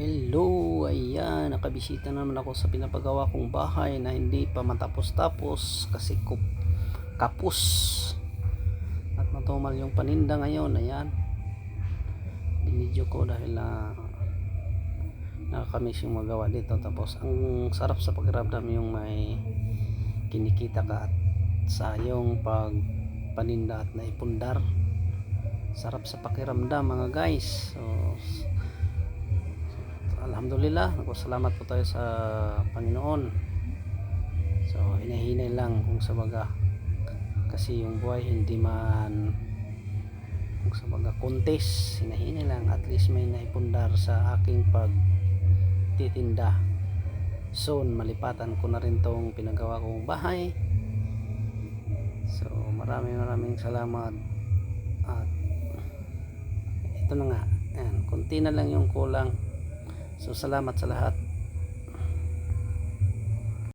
Hello, ayan, nakabisita naman ako sa pinapagawa kong bahay na hindi pa matapos-tapos kasi kup, kapus. At matumal yung paninda ngayon, ayan. Binidyo ko dahil na nakakamiss yung magawa dito. Tapos ang sarap sa pakiramdam yung may kinikita ka at sayong pag paninda at naipundar. Sarap sa pakiramdam mga guys. So, Alhamdulillah, salamat po tayo sa Panginoon. So, hinahinay lang kung sa baga. Kasi yung buhay hindi man kung sa baga contest, hinahinay lang. At least may naipundar sa aking pagtitinda. Soon, malipatan ko na rin tong pinagawa kong bahay. So, maraming maraming salamat. At ito na nga. Ayan, konti na lang yung kulang. So salamat sa lahat.